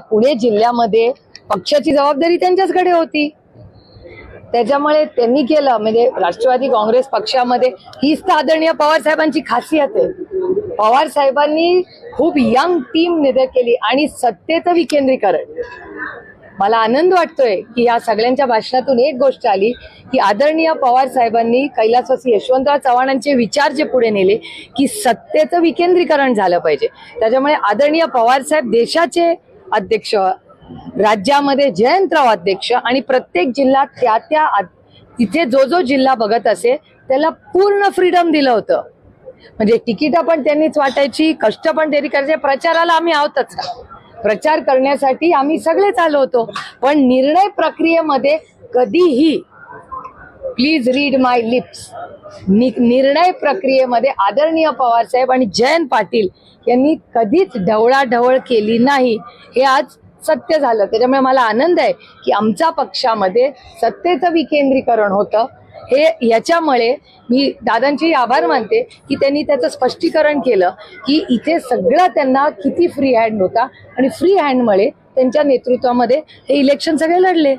पुणे जिल्ह्यामध्ये पक्षाची जबाबदारी त्यांच्याचकडे होती. त्याच्यामुळे त्यांनी केलं. म्हणजे राष्ट्रवादी काँग्रेस पक्षामध्ये हीच तर आदरणीय पवार साहेबांची खासियत आहे. पवार साहेबांनी खूप यंग टीम निर्माण केली आणि सत्तेचं विकेंद्रीकरण. मला आनंद वाटतोय की या सगळ्यांच्या भाषणातून एक गोष्ट आली की आदरणीय पवार साहेबांनी कैलासवासी यशवंतराव चव्हाणांचे विचार जे पुढे नेले की सत्तेचं विकेंद्रीकरण झालं पाहिजे. त्याच्यामुळे आदरणीय पवार साहेब देशाचे अध्यक्ष राज्यामध्ये जयंतराव अध्यक्ष आणि प्रत्येक जिल्हा त्या त्या तिथे जो जो जिल्हा बघत असे त्याला पूर्ण फ्रीडम दिलं होतं. म्हणजे तिकीट पण त्यांनीच वाटायची कष्ट पण त्यांनी करायचे प्रचाराला आम्ही आहोतच प्रचार करण्यासाठी आम्ही सगळेच आलो होतो. पण निर्णय प्रक्रियेमध्ये कधीही प्लीज रीड माय लिप्स निर्णय प्रक्रियेमध्ये आदरणीय पवार साहेब आणि जयंत पाटील यांनी कधीच ढवळाढवळ केली नाही. हे आज सत्य झालं. त्याच्यामुळे मला आनंद आहे की आमच्या पक्षामध्ये सत्तेचं विकेंद्रीकरण होतं. हे याच्यामुळे मी दादांचे आभार मानते की त्यांनी त्याचं स्पष्टीकरण केलं की इथे सगळं त्यांना किती फ्री हँड होता आणि फ्री हँडमुळे त्यांच्या नेतृत्वामध्ये हे इलेक्शन सगळे लढले.